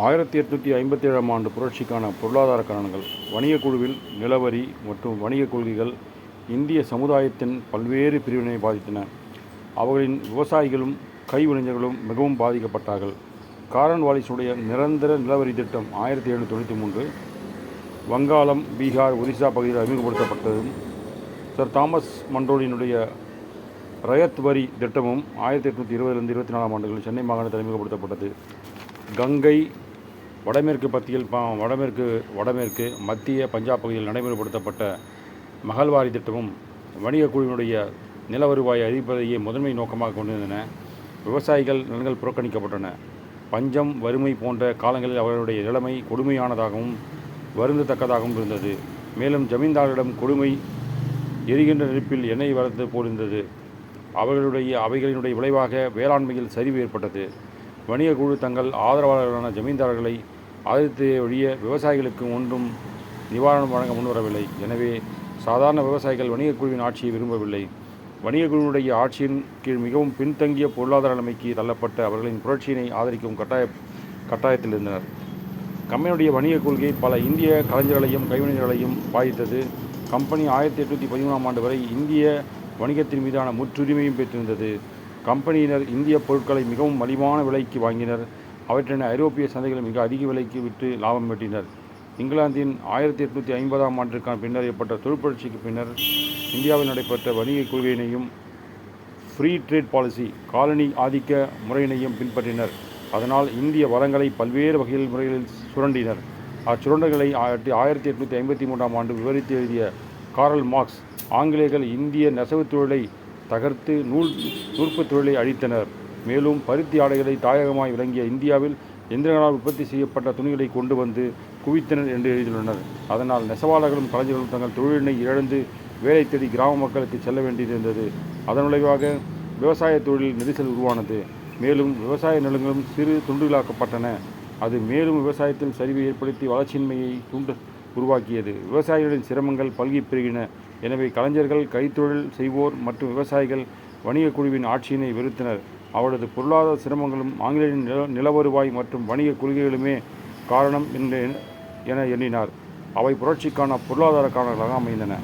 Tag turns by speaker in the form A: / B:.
A: ஆயிரத்தி எட்நூற்றி ஐம்பத்தி ஏழாம் ஆண்டு புரட்சிக்கான பொருளாதார காரணங்கள் வணிகக் குழுவில் நிலவரி மற்றும் வணிகக் கொள்கைகள் இந்திய சமுதாயத்தின் பல்வேறு பிரிவினை பாதித்தன. அவர்களின் விவசாயிகளும் கைவினைஞர்களும் மிகவும் பாதிக்கப்பட்டார்கள். காரன் வாலிஸுடைய நிரந்தர நிலவரி திட்டம் ஆயிரத்தி எழுநூற்றி தொண்ணூற்றி மூன்று வங்காளம் பீகார் ஒரிசா பகுதியில் அறிமுகப்படுத்தப்பட்டதும் சர் தாமஸ் மண்டோலினுடைய ரயத் வரி திட்டமும் ஆயிரத்தி எட்நூற்றி இருபதுலேருந்து இருபத்தி நாலாம் ஆண்டுகளில் சென்னை மாகாணத்தில் அறிமுகப்படுத்தப்பட்டது. கங்கை வடமேற்கு பத்தியில் வடமேற்கு வடமேற்கு மத்திய பஞ்சாப் பகுதியில் நடைமுறைப்படுத்தப்பட்ட மகள்வாரி திட்டமும் வணிகக் குழுவினுடைய நில வருவாயை அதிகரிப்பதையே முதன்மை நோக்கமாக கொண்டிருந்தன. விவசாயிகள் நலன்கள் புறக்கணிக்கப்பட்டன. பஞ்சம் வறுமை போன்ற காலங்களில் அவர்களுடைய நிலைமை கொடுமையானதாகவும் வருந்தத்தக்கதாகவும் இருந்தது. மேலும் ஜமீன்தாரிடம் கொடுமை எரிகின்ற நெருப்பில் எண்ணெய் வளர்த்து போலிருந்தது அவர்களுடைய அவைகளினுடைய விளைவாக வேளாண்மையில் சரிவு ஏற்பட்டது. வணிக குழு தங்கள் ஆதரவாளர்களான ஜமீன்தார்களை ஆதரித்து ஒழிய விவசாயிகளுக்கு ஒன்றும் நிவாரணம் வழங்க முன்வரவில்லை. எனவே சாதாரண விவசாயிகள் வணிகக் குழுவின் ஆட்சியை விரும்பவில்லை. வணிகக் குழுவினுடைய ஆட்சியின் கீழ் மிகவும் பின்தங்கிய பொருளாதார நிலைமைக்கு தள்ளப்பட்ட அவர்களின் புரட்சியினை ஆதரிக்கும் கட்டாய கட்டாயத்தில் இருந்தனர். கம்பெனியுடைய வணிகக் கொள்கை பல இந்திய கலைஞர்களையும் கைவினைஞர்களையும் பாதித்தது. கம்பெனி ஆயிரத்தி எட்நூற்றி பதிமூணாம் ஆண்டு வரை இந்திய வணிகத்தின் மீதான முற்றுரிமையும் பெற்றிருந்தது. கம்பெனியினர் இந்திய பொருட்களை மிகவும் மலிவான விலைக்கு வாங்கினர். அவற்றின் ஐரோப்பிய சந்தைகளை மிக அதிக விலைக்கு விற்று லாபம் ஈட்டினர் இங்கிலாந்தின் ஆயிரத்தி எட்நூற்றி ஐம்பதாம் ஆண்டிற்கான பின்னர் ஏற்பட்ட தொழிற்புரட்சிக்கு பின்னர் இந்தியாவில் நடைபெற்ற வணிகக் கொள்கையினையும் ஃப்ரீ ட்ரேட் பாலிசி காலனி ஆதிக்க முறையினையும் பின்பற்றினர். அதனால் இந்திய வளங்களை பல்வேறு வகையில் முறைகளில் சுரண்டினர். அச்சுரண்டல்களை ஆயிரத்தி ஆயிரத்தி எட்நூற்றி ஐம்பத்தி மூன்றாம் ஆண்டு விவரித்து எழுதிய காரல் மார்க்ஸ் ஆங்கிலேயர்கள் இந்திய நெசவுத் தொழிலை தகர்த்து நூல் நூற்பு தொழிலை அழித்தனர். மேலும் பருத்தி ஆடைகளை தாயகமாய் விளங்கிய இந்தியாவில் எந்திரங்களால் உற்பத்தி செய்யப்பட்ட துணிகளை கொண்டு வந்து குவித்தனர் என்று எழுதியுள்ளனர். அதனால் நெசவாளர்களும் கலைஞர்களும் தங்கள் தொழிலினை இழந்து வேலை தேடி கிராம மக்களுக்கு செல்ல வேண்டியிருந்தது அதன் விளைவாக விவசாய தொழிலில் நெரிசல் உருவானது. மேலும் விவசாய நிலங்களும் சிறு துண்டுகளாக்கப்பட்டன. அது மேலும் விவசாயத்தில் சரிவை ஏற்படுத்தி வளர்ச்சியின்மையை தூண்டு உருவாக்கியது. விவசாயிகளின் சிரமங்கள் பல்கி பெருகின. எனவே கலைஞர்கள் கைத்தொழில் செய்வோர் மற்றும் விவசாயிகள் வணிகக் குழுவின் ஆட்சியினை வெறுத்தனர். அவரது பொருளாதார சிரமங்களும் ஆங்கிலேயரின் நில நிலவருவாய் மற்றும் வணிக கொள்கைகளுமே காரணம் என்று என எண்ணினார். அவை புரட்சிக்கான பொருளாதார காரணங்களாக அமைந்தன.